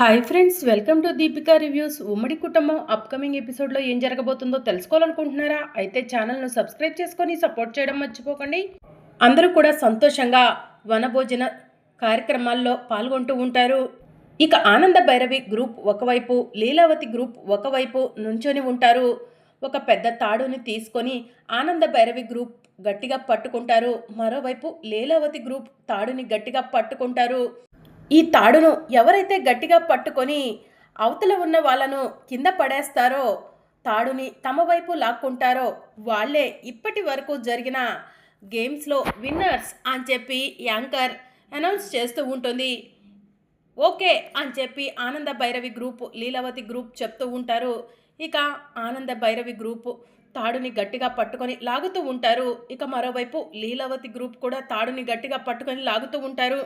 Hi friends welcome to Deepika reviews ఉమ్మడి కుటుంబం upcoming ఎపిసోడ్లో ఏం జరగబోతుందో తెలుసుకోవాలనుకుంటున్నారా? అయితే ఛానల్ను సబ్స్క్రైబ్ చేసుకొని సపోర్ట్ చేయడం మర్చిపోకండి. అందరూ కూడా సంతోషంగా వనభోజన కార్యక్రమాల్లో పాల్గొంటూ ఉంటారు. ఇక ఆనంద భైరవి గ్రూప్ ఒకవైపు లీలావతి గ్రూప్ ఒకవైపు నుంచొని ఉంటారు. ఒక పెద్ద తాడుని తీసుకొని ఆనంద భైరవి గ్రూప్ గట్టిగా పట్టుకుంటారు. మరోవైపు లీలావతి గ్రూప్ తాడుని గట్టిగా పట్టుకుంటారు. ఈ తాడును ఎవరైతే గట్టిగా పట్టుకొని అవతల ఉన్న వాళ్ళను కింద పడేస్తారో తాడుని తమ వైపు లాక్కుంటారో వాళ్ళే ఇప్పటి వరకు జరిగిన గేమ్స్లో విన్నర్స్ అని చెప్పి యాంకర్ అనౌన్స్ చేస్తూ ఉంటుంది. ఓకే అని చెప్పి ఆనంద భైరవి గ్రూప్ లీలావతి గ్రూప్ చెప్తూ ఉంటారు. ఇక ఆనంద భైరవి గ్రూప్ తాడుని గట్టిగా పట్టుకొని లాగుతూ ఉంటారు. ఇక మరోవైపు లీలావతి గ్రూప్ కూడా తాడుని గట్టిగా పట్టుకొని లాగుతూ ఉంటారు.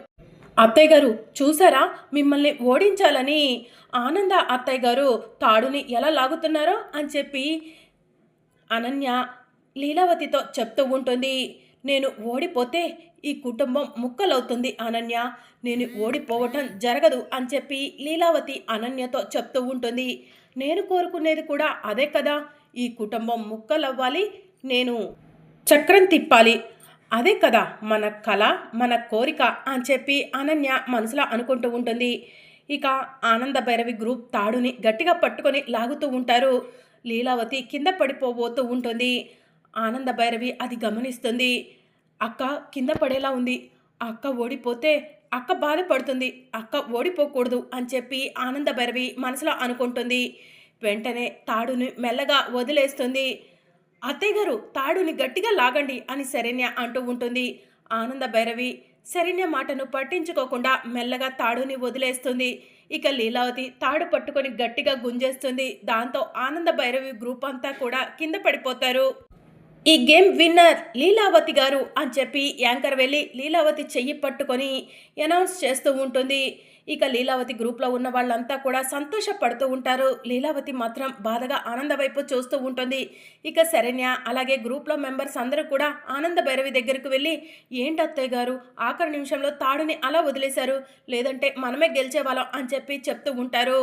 అత్తయ్య గారు చూసారా? మిమ్మల్ని ఓడించాలని ఆనంద అత్తయ్య గారు తాడుని ఎలా లాగుతున్నారో అని చెప్పి అనన్య లీలావతితో చెప్తూ ఉంటుంది. నేను ఓడిపోతే ఈ కుటుంబం ముక్కలవుతుంది అనన్య. నేను ఓడిపోవటం జరగదు అని చెప్పి లీలావతి అనన్యతో చెప్తూ ఉంటుంది. నేను కోరుకునేది కూడా అదే కదా. ఈ కుటుంబం ముక్కలవ్వాలి. నేను చక్రం తిప్పాలి. అదే కదా మన కళ మన కోరిక అని చెప్పి అనన్య మనసులో అనుకుంటూ ఉంటుంది. ఇక ఆనంద భైరవి గ్రూప్ తాడుని గట్టిగా పట్టుకొని లాగుతూ ఉంటారు. లీలావతి కింద పడిపోబోతూ ఉంటుంది. ఆనంద భైరవి అది గమనిస్తుంది. అక్క కింద పడేలా ఉంది. ఆ అక్క ఓడిపోతే అక్క బాధపడుతుంది. అక్క ఓడిపోకూడదు అని చెప్పి ఆనంద భైరవి మనసులో అనుకుంటుంది. వెంటనే తాడుని మెల్లగా వదిలేస్తుంది. అత్తయ్య గారు తాడుని గట్టిగా లాగండి అని శరణ్య అంటూ ఉంటుంది. ఆనంద భైరవి శరణ్య మాటను పట్టించుకోకుండా మెల్లగా తాడుని వదిలేస్తుంది. ఇక లీలావతి తాడు పట్టుకొని గట్టిగా గుంజేస్తుంది. దాంతో ఆనంద భైరవి గ్రూప్ అంతా కూడా కింద పడిపోతారు. ఈ గేమ్ విన్నర్ లీలావతి గారు అని చెప్పి యాంకర్ వెళ్ళి లీలావతి చెయ్యి పట్టుకొని అనౌన్స్ చేస్తూ ఉంటుంది. ఇక లీలావతి గ్రూప్లో ఉన్న వాళ్ళంతా కూడా సంతోషపడుతూ ఉంటారు. లీలావతి మాత్రం బాధగా ఆనంద వైపు చూస్తూ ఉంటుంది. ఇక శరణ్య అలాగే గ్రూప్లో మెంబర్స్ అందరూ కూడా ఆనంద భైరవి దగ్గరకు వెళ్ళి ఏంటి అత్తయ్య గారు ఆఖరి నిమిషంలో తాడుని అలా వదిలేశారు. లేదంటే మనమే గెలిచేవాళ్ళం అని చెప్పి చెప్తూ ఉంటారు.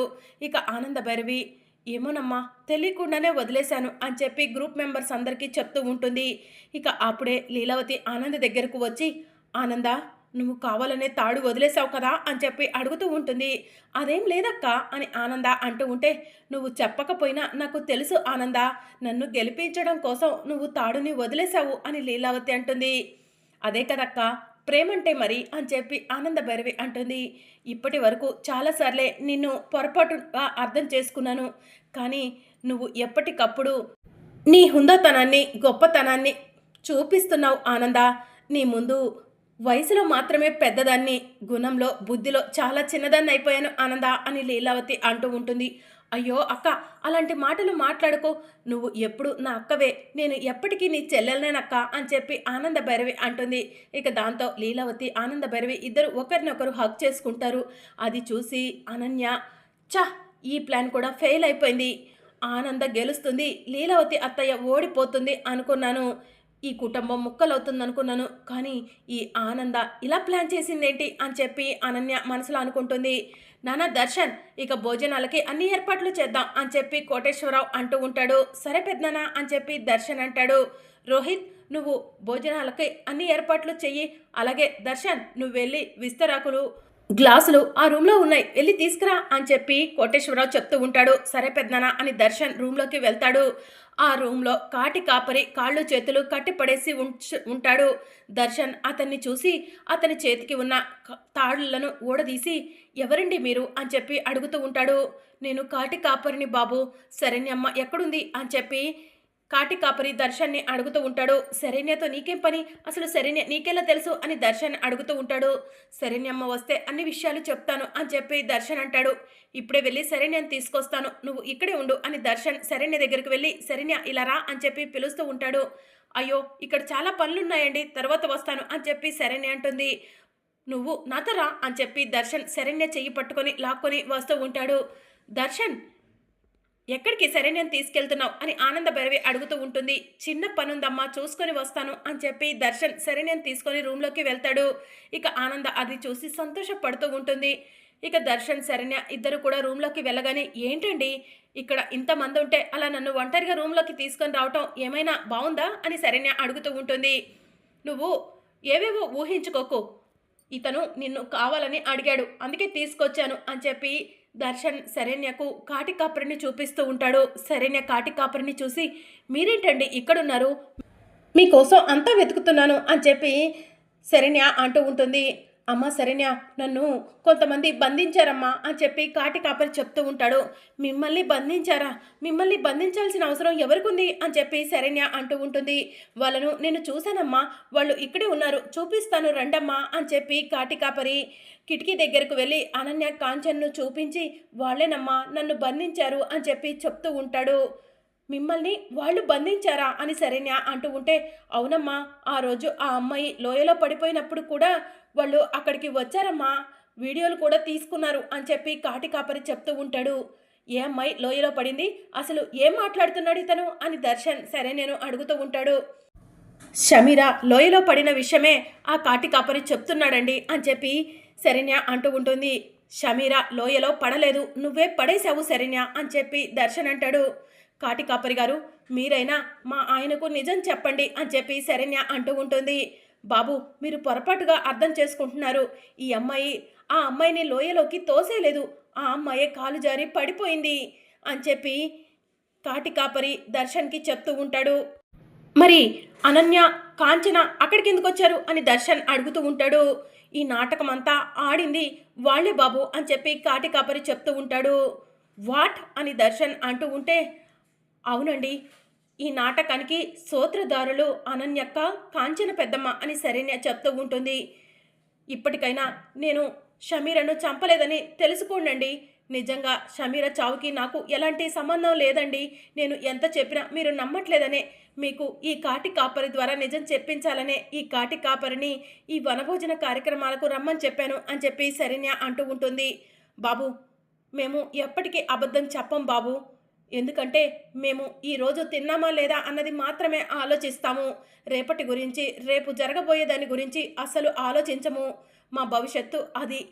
ఇక ఆనంద భైరవి ఏమోనమ్మా తెలియకుండానే వదిలేశాను అని చెప్పి గ్రూప్ మెంబర్స్ అందరికీ చెప్తూ ఉంటుంది. ఇక అప్పుడే లీలావతి ఆనంద్ దగ్గరకు వచ్చి ఆనంద నువ్వు కావాలనే తాడు వదిలేసావు కదా? అని చెప్పి అడుగుతూ ఉంటుంది. అదేం లేదక్క అని ఆనంద అంటూ ఉంటే నువ్వు చెప్పకపోయినా నాకు తెలుసు ఆనంద నన్ను గెలిపించడం కోసం నువ్వు తాడుని వదిలేశావు అని లీలావతి అంటుంది. అదే కదక్క ప్రేమంటే మరి అని చెప్పి ఆనంద భైరవి అంటుంది. ఇప్పటి వరకు చాలాసార్లే నిన్ను పొరపాటుగా అర్థం చేసుకున్నాను. కానీ నువ్వు ఎప్పటికప్పుడు నీ హుందాతనాన్ని గొప్పతనాన్ని చూపిస్తున్నావు ఆనంద. నీ ముందు వయసులో మాత్రమే పెద్దదాన్ని గుణంలో బుద్ధిలో చాలా చిన్నదాన్ని అయిపోయాను ఆనంద అని లీలావతి అంటూ ఉంటుంది. అయ్యో అక్క అలాంటి మాటలు మాట్లాడుకో. నువ్వు ఎప్పుడు నా అక్కవే. నేను ఎప్పటికీ నీ చెల్లెలనేనక్క అని చెప్పి ఆనంద భైరవి అంటుంది. ఇక దాంతో లీలావతి ఆనంద భైరవి ఇద్దరు ఒకరినొకరు హక్ చేసుకుంటారు. అది చూసి అనన్య చ ఈ ప్లాన్ కూడా ఫెయిల్ అయిపోయింది. ఆనంద గెలుస్తుంది. లీలావతి అత్తయ్య ఓడిపోతుంది అనుకున్నాను. ఈ కుటుంబం ముక్కలవుతుందనుకున్నాను కానీ ఈ ఆనంద ఇలా ప్లాన్ చేసిందేంటి అని చెప్పి అనన్య మనసులో అనుకుంటుంది. నానా దర్శన్ ఇక భోజనాలకి అన్ని ఏర్పాట్లు చేద్దాం అని చెప్పి కోటేశ్వరరావు అంటూ ఉంటాడు. సరే పెద్దనా అని చెప్పి దర్శన్ అంటాడు. రోహిత్ నువ్వు భోజనాలకి అన్ని ఏర్పాట్లు చెయ్యి అలాగే దర్శన్ నువ్వు వెళ్ళి విస్తరాకులు. గ్లాసులు ఆ రూమ్లో ఉన్నాయి. వెళ్ళి తీసుకురా అని చెప్పి కోటేశ్వరరావు చెప్తూ ఉంటాడు. సరే పెద్దనా అని దర్శన్ రూమ్లోకి వెళ్తాడు. ఆ రూమ్లో కాటి కాపరి కాళ్ళు చేతులు కట్టిపడేసి ఉంచ ఉంటాడు. దర్శన్ అతన్ని చూసి అతని చేతికి ఉన్న తాడులను ఊడదీసి ఎవరండి మీరు? అని చెప్పి అడుగుతూ ఉంటాడు. నేను కాటి కాపరిని బాబు. శరణ్యమ్మ ఎక్కడుంది? అని చెప్పి కాటి కాపరి దర్శన్ని అడుగుతూ ఉంటాడు. శరణ్యతో నీకేం పని? అసలు శరణ్య నీకెలా తెలుసు? అని దర్శన్ అడుగుతూ ఉంటాడు. శరణ్యమ్మ వస్తే అన్ని విషయాలు చెప్తాను అని చెప్పి దర్శన్ అంటాడు. ఇప్పుడే వెళ్ళి శరణ్యని తీసుకొస్తాను. నువ్వు ఇక్కడే ఉండు అని దర్శన్ శరణ్య దగ్గరికి వెళ్ళి శరణ్య ఇలా రా అని చెప్పి పిలుస్తూ ఉంటాడు. అయ్యో ఇక్కడ చాలా పనులున్నాయండి. తర్వాత వస్తాను అని చెప్పి శరణ్య అంటుంది. నువ్వు నాతో రా అని చెప్పి దర్శన్ శరణ్య చెయ్యి పట్టుకొని లాక్కొని వస్తూ ఉంటాడు. దర్శన్ ఎక్కడికి సరే నేను తీసుకెళ్తున్నావు అని ఆనంద భైరవి అడుగుతూ ఉంటుంది. చిన్న పనుందమ్మా చూసుకొని వస్తాను అని చెప్పి దర్శన్ సరే నేను తీసుకొని రూమ్లోకి వెళ్తాడు. ఇక ఆనంద అది చూసి సంతోషపడుతూ ఉంటుంది. ఇక దర్శన్ శరణ్య ఇద్దరు కూడా రూమ్లోకి వెళ్ళగానే ఏంటండి? ఇక్కడ ఇంతమంది ఉంటే అలా నన్ను ఒంటరిగా రూమ్లోకి తీసుకొని రావటం ఏమైనా బాగుందా అని శరణ్య అడుగుతూ ఉంటుంది. నువ్వు ఏవేవో ఊహించుకోకు. ఇతను నిన్ను కావాలని అడిగాడు. అందుకే తీసుకొచ్చాను అని చెప్పి దర్శన్ శరణ్యకు కాటి కాపరిని చూపిస్తూ ఉంటాడు. శరణ్య కాటి కాపరిని చూసి మీరేంటండి ఇక్కడున్నారు? మీకోసం అంతా వెతుకుతున్నాను అని చెప్పి శరణ్య అంటూ ఉంటుంది. అమ్మ సరేనా నన్ను కొంతమంది బంధించారమ్మా అని చెప్పి కాటి కాపరి చెప్తూ ఉంటాడు. మిమ్మల్ని బంధించారా? మిమ్మల్ని బంధించాల్సిన అవసరం ఎవరికుంది? అని చెప్పి సరేనా అంటూ ఉంటుంది. వాళ్ళను నేను చూశానమ్మా వాళ్ళు ఇక్కడే ఉన్నారు. చూపిస్తాను రండమ్మా అని చెప్పి కాటి కాపరి కిటికీ దగ్గరకు వెళ్ళి అనన్య కాంచన్ను చూపించి వాళ్ళేనమ్మా నన్ను బంధించారు అని చెప్పి చెప్తూ ఉంటాడు. మిమ్మల్ని వాళ్ళు బంధించారా? అని సరేనా అంటూ ఉంటే అవునమ్మా ఆ రోజు ఆ అమ్మాయి లోయలో పడిపోయినప్పుడు కూడా వాళ్ళు అక్కడికి వచ్చారమ్మా వీడియోలు కూడా తీసుకున్నారు అని చెప్పి కాటి కాపరి చెప్తూ ఉంటాడు. ఏ అమ్మాయి లోయలో పడింది? అసలు ఏం మాట్లాడుతున్నాడు ఇతను? అని దర్శన్ సరే నేను అడుగుతూ ఉంటాడు. షమీర లోయలో పడిన విషయమే ఆ కాటి కాపరి చెప్తున్నాడండి అని చెప్పి శరణ్య అంటూ ఉంటుంది. షమీర లోయలో పడలేదు. నువ్వే పడేశావు శరణ్య అని చెప్పి దర్శన్ అంటాడు. కాటి కాపరి గారు మీరైనా మా ఆయనకు నిజం చెప్పండి అని చెప్పి శరణ్య అంటూ ఉంటుంది. బాబు మీరు పొరపాటుగా అర్థం చేసుకుంటున్నారు. ఈ అమ్మాయి ఆ అమ్మాయిని లోయలోకి తోసేయలేదు ఆ అమ్మాయే కాలు జారి పడిపోయింది అని చెప్పి కాటి కాపరి దర్శన్కి చెప్తూ ఉంటాడు. మరి అనన్య కాంచన అక్కడికి ఎందుకు వచ్చారు అని దర్శన్ అడుగుతూ ఉంటాడు. ఈ నాటకం అంతా ఆడింది వాళ్ళే బాబు అని చెప్పి కాటి కాపరి చెప్తూ ఉంటాడు. వాట్? అని దర్శన్ అంటూ ఉంటే అవునండి ఈ నాటకానికి సూత్రధారులు అనన్యక్క కాంచన పెద్దమ్మ అని శరణ్య చెప్తూ ఉంటుంది. ఇప్పటికైనా నేను షమీరను చంపలేదని తెలుసుకోండి నిజంగా షమీర చావుకి నాకు ఎలాంటి సంబంధం లేదండి. నేను ఎంత చెప్పినా మీరు నమ్మట్లేదనే మీకు ఈ కాటి కాపరి ద్వారా నిజం చెప్పించాలనే ఈ కాటి కాపరిని ఈ వనభోజన కార్యక్రమాలకు రమ్మని చెప్పాను అని చెప్పి శరణ్య అంటూ ఉంటుంది. బాబు మేము ఎప్పటికీ అబద్ధం చెప్పం బాబు. ఎందుకంటే మేము ఈరోజు తిన్నామా లేదా అన్నది మాత్రమే ఆలోచిస్తాము. రేపటి గురించి రేపు జరగబోయే దాని గురించి అసలు ఆలోచించము. మా భవిష్యత్తు అది.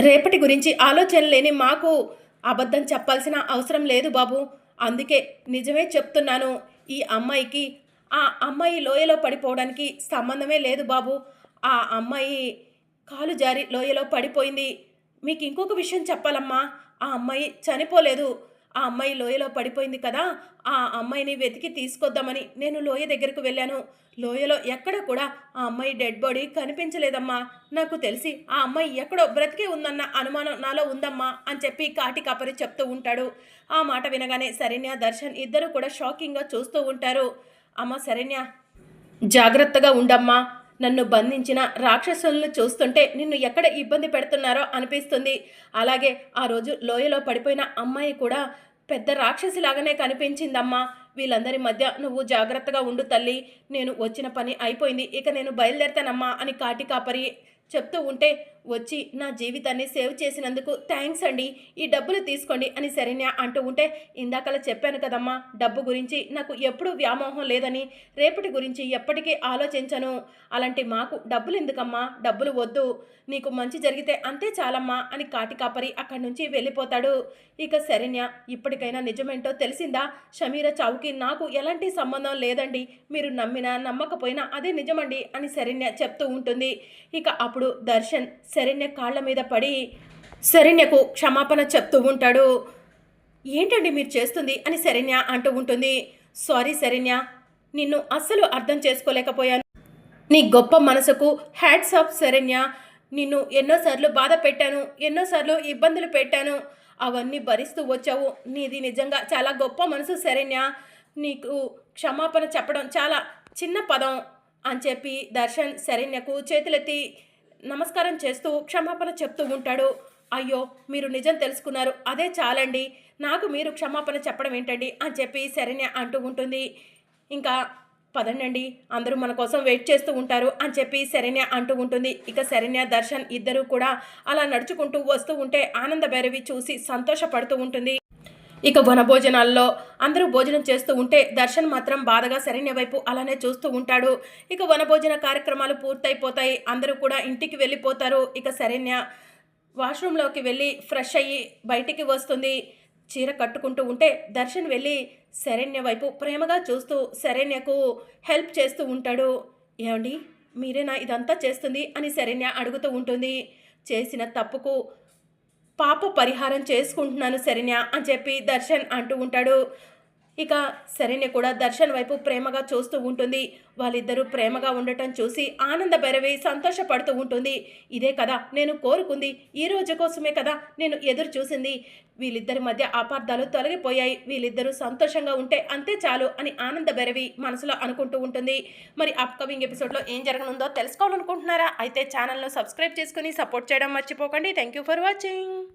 రేపటి గురించి ఆలోచన లేని మాకు అబద్ధం చెప్పాల్సిన అవసరం లేదు బాబు. అందుకే నిజమే చెప్తున్నాను. ఈ అమ్మాయికి ఆ అమ్మాయి లోయలో పడిపోవడానికి సంబంధమే లేదు బాబు. ఆ అమ్మాయి కాలు జారి లోయలో పడిపోయింది. మీకు ఇంకొక విషయం చెప్పాలమ్మా. ఆ అమ్మాయి చనిపోలేదు. ఆ అమ్మాయి లోయలో పడిపోయింది కదా ఆ అమ్మాయిని వెతికి తీసుకొద్దామని నేను లోయ దగ్గరకు వెళ్ళాను. లోయలో ఎక్కడ కూడా ఆ అమ్మాయి డెడ్ బాడీ కనిపించలేదమ్మా. నాకు తెలిసి ఆ అమ్మాయి ఎక్కడో బ్రతికే ఉందన్న అనుమానం నాలో ఉందమ్మా అని చెప్పి కాటి కాపరి చెప్తూ ఉంటాడు. ఆ మాట వినగానే శరణ్య దర్శన్ ఇద్దరు కూడా షాకింగ్గా చూస్తూ ఉంటారు. అమ్మ శరణ్య జాగ్రత్తగా ఉండమ్మా. నన్ను బంధించిన రాక్షసులను చూస్తుంటే నిన్ను ఎక్కడ ఇబ్బంది పెడుతున్నారో అనిపిస్తుంది. అలాగే ఆ రోజు లోయలో పడిపోయిన అమ్మాయి కూడా పెద్ద రాక్షసిలాగానే కనిపించిందమ్మా. వీళ్ళందరి మధ్య నువ్వు జాగ్రత్తగా ఉండు తల్లి. నేను వచ్చిన పని అయిపోయింది. ఇక నేను బయలుదేరతానమ్మా అని కాటి కాపరి చెప్తూ ఉంటే వచ్చి నా జీవితాన్ని సేవ్ చేసినందుకు థ్యాంక్స్ అండి. ఈ డబ్బులు తీసుకోండి అని శరణ్య అంటూ ఉంటే ఇందాకలా చెప్పాను కదమ్మా డబ్బు గురించి నాకు ఎప్పుడూ వ్యామోహం లేదని రేపటి గురించి ఎప్పటికీ ఆలోచించను. అలాంటి మాకు డబ్బులు ఎందుకమ్మా? డబ్బులు వద్దు. నీకు మంచి జరిగితే అంతే చాలమ్మా అని కాటి కాపరి అక్కడి నుంచి వెళ్ళిపోతాడు. ఇక శరణ్య ఇప్పటికైనా నిజమేంటో తెలిసిందా? షమీర చావుకి నాకు ఎలాంటి సంబంధం లేదండి. మీరు నమ్మినా నమ్మకపోయినా అదే నిజమండి అని శరణ్య చెప్తూ ఉంటుంది. ఇక అప్పుడు దర్శన్ శరణ్య కాళ్ళ మీద పడి శరణ్యకు క్షమాపణ చెప్తూ ఉంటాడు. ఏంటండి మీరు చేస్తుంది? అని శరణ్య అంటూ ఉంటుంది. సారీ శరణ్య నిన్ను అస్సలు అర్థం చేసుకోలేకపోయాను. నీ గొప్ప మనసుకు హ్యాట్స్ ఆఫ్ శరణ్య. నిన్ను ఎన్నోసార్లు బాధ పెట్టాను ఎన్నోసార్లు ఇబ్బందులు పెట్టాను. అవన్నీ భరిస్తూ వచ్చావు. నీది నిజంగా చాలా గొప్ప మనసు శరణ్య. నీకు క్షమాపణ చెప్పడం చాలా చిన్న పదం అని చెప్పి దర్శన్ శరణ్యకు చేతులెత్తి నమస్కారం చేస్తూ క్షమాపణ చెప్తూ ఉంటాడు. అయ్యో మీరు నిజం తెలుసుకున్నారు. అదే చాలండి. నాకు మీరు క్షమాపణ చెప్పడం ఏంటండి? అని చెప్పి శరణ్య అంటూ ఉంటుంది. ఇంకా పదండి అందరూ మన కోసం వెయిట్ చేస్తూ ఉంటారు అని చెప్పి శరణ్య అంటూ ఉంటుంది. ఇక శరణ్య దర్శన్ ఇద్దరూ కూడా అలా నడుచుకుంటూ వస్తూ ఉంటే ఆనంద భైరవి చూసి సంతోషపడుతూ ఉంటుంది. ఇక వనభోజనాల్లో అందరూ భోజనం చేస్తూ ఉంటే దర్శన్ మాత్రం బాధగా శరణ్య వైపు అలానే చూస్తూ ఉంటాడు. ఇక వనభోజన కార్యక్రమాలు పూర్తయిపోతాయి. అందరూ కూడా ఇంటికి వెళ్ళిపోతారు. ఇక శరణ్య వాష్రూమ్లోకి వెళ్ళి ఫ్రెష్ అయ్యి బయటికి వస్తుంది. చీర కట్టుకుంటూ ఉంటే దర్శన్ వెళ్ళి శరణ్య వైపు ప్రేమగా చూస్తూ శరణ్యకు హెల్ప్ చేస్తూ ఉంటాడు. ఏమండి? మీరేనా ఇదంతా చేస్తుంది? అని శరణ్య అడుగుతూ ఉంటుంది. చేసిన తప్పుకు పాప పరిహారం చేసుకుంటున్నాను శరణ్య అని చెప్పి దర్శన్ అంటూ ఉంటాడు. ఇక శరణ్య కూడా దర్శన్ వైపు ప్రేమగా చూస్తూ ఉంటుంది. వాళ్ళిద్దరూ ప్రేమగా ఉండటం చూసి ఆనంద భైరవి సంతోషపడుతూ ఉంటుంది. ఇదే కదా నేను కోరుకుంది. ఈ రోజు కోసమే కదా నేను ఎదురు చూసింది. వీళ్ళిద్దరి మధ్య అపార్థాలు తొలగిపోయాయి. వీళ్ళిద్దరూ సంతోషంగా ఉంటే అంతే చాలు అని ఆనంద భైరవి మనసులో అనుకుంటూ ఉంటుంది. మరి అప్కమింగ్ ఎపిసోడ్లో ఏం జరగనుందో తెలుసుకోవాలనుకుంటున్నారా? అయితే ఛానల్ను సబ్స్క్రైబ్ చేసుకుని సపోర్ట్ చేయడం మర్చిపోకండి. Thank you for watching